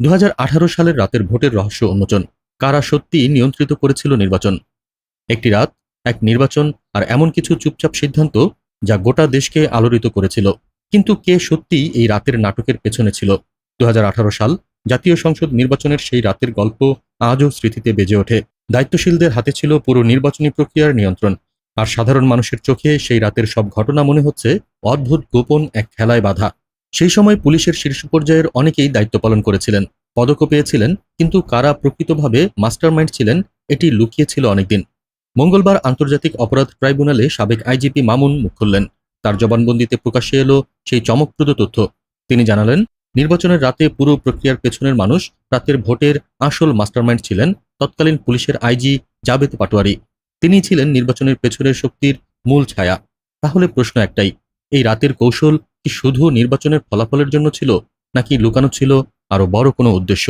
দু হাজার আঠারো সালের রাতের ভোটের রহস্য উন্মোচন। কারা সত্যি নিয়ন্ত্রিত করেছিল নির্বাচন? একটি রাত, এক নির্বাচন আর এমন কিছু চুপচাপ সিদ্ধান্ত যা গোটা দেশকে আলোড়িত করেছিল। কিন্তু কে সত্যি এই রাতের নাটকের পেছনে ছিল? দু হাজার আঠারো সাল, জাতীয় সংসদ নির্বাচনের সেই রাতের গল্প আজও স্মৃতিতে বেজে ওঠে। দায়িত্বশীলদের হাতে ছিল পুরো নির্বাচনী প্রক্রিয়ার নিয়ন্ত্রণ। আর সাধারণ মানুষের চোখে সেই রাতের সব ঘটনা মনে হচ্ছে অদ্ভুত গোপন এক খেলায় বাধা। সেই সময় পুলিশের শীর্ষ পর্যায়ের অনেকেই দায়িত্ব পালন করেছিলেন, পদকও পেয়েছিলেন, কিন্তু কারা প্রকৃতভাবে মাস্টারমাইন্ড ছিলেন, এটি লুকিয়ে ছিল অনেকদিন। মঙ্গলবার আন্তর্জাতিক অপরাধ ট্রাইব্যুনালে সাবেক আইজিপি মামুন মুখ খুললেন। তার জবানবন্দিতে প্রকাশ্যে এলো সেই চমকপ্রদ তথ্য। তিনি জানালেন, নির্বাচনের রাতে পুরো প্রক্রিয়ার পেছনের মানুষ রাতের ভোটের আসল মাস্টারমাইন্ড ছিলেন তৎকালীন পুলিশের আইজি জাবেদ পাটোয়ারি। তিনি ছিলেন নির্বাচনের পেছনের শক্তির মূল ছায়া। তাহলে প্রশ্ন একটাই, এই রাতের কৌশল কি শুধু নির্বাচনের ফলাফলের জন্য ছিল নাকি লুকানো ছিল আরও বড় কোনো উদ্দেশ্য?